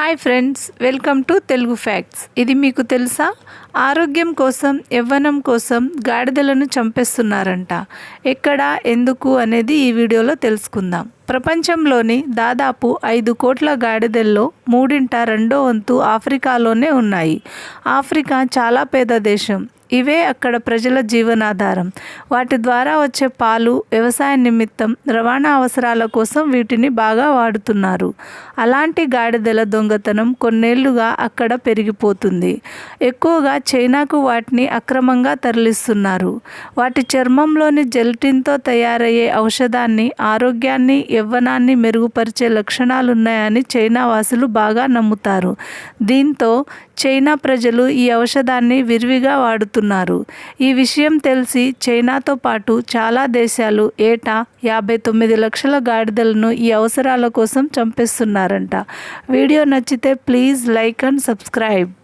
Hi friends welcome to Telugu facts ఇది మీకు తెలుసా? ఆరోగ్యం కోసం యవ్వనం కోసం గాడిదలను చంపేస్తున్నారంట. ఎక్కడ ఎందుకు అనేది ఈ వీడియోలో తెలుసుకుందాం. ప్రపంచంలోని దాదాపు ఐదు కోట్ల గాడిదల్లో మూడింట రెండో వంతు ఆఫ్రికాలోనే ఉన్నాయి. ఆఫ్రికా చాలా పేద దేశం. ఇవే అక్కడ ప్రజల జీవనాధారం. వాటి ద్వారా వచ్చే పాలు వ్యవసాయ నిమిత్తం రవాణా అవసరాల కోసం వీటిని బాగా వాడుతున్నారు. అలాంటి గాడిదల దొంగతనం కొన్నేళ్ళుగా అక్కడ పెరిగిపోతుంది. ఎక్కువగా చైనాకు వాటిని అక్రమంగా తరలిస్తున్నారు. వాటి చర్మంలోని జెల్టిన్తో తయారయ్యే ఔషధాన్ని ఆరోగ్యాన్ని యవ్వనాన్ని మెరుగుపరిచే లక్షణాలున్నాయని చైనా వాసులు బాగా నమ్ముతారు. దీంతో చైనా ప్రజలు ఈ ఔషధాన్ని విరివిగా వాడుతున్నారు. ఈ విషయం తెలిసి చైనాతో పాటు చాలా దేశాలు ఏటా యాభై తొమ్మిది లక్షల గాడిదలను ఈ అవసరాల కోసం చంపేస్తున్నారంట. వీడియో నచ్చితే ప్లీజ్ లైక్ అండ్ సబ్స్క్రైబ్.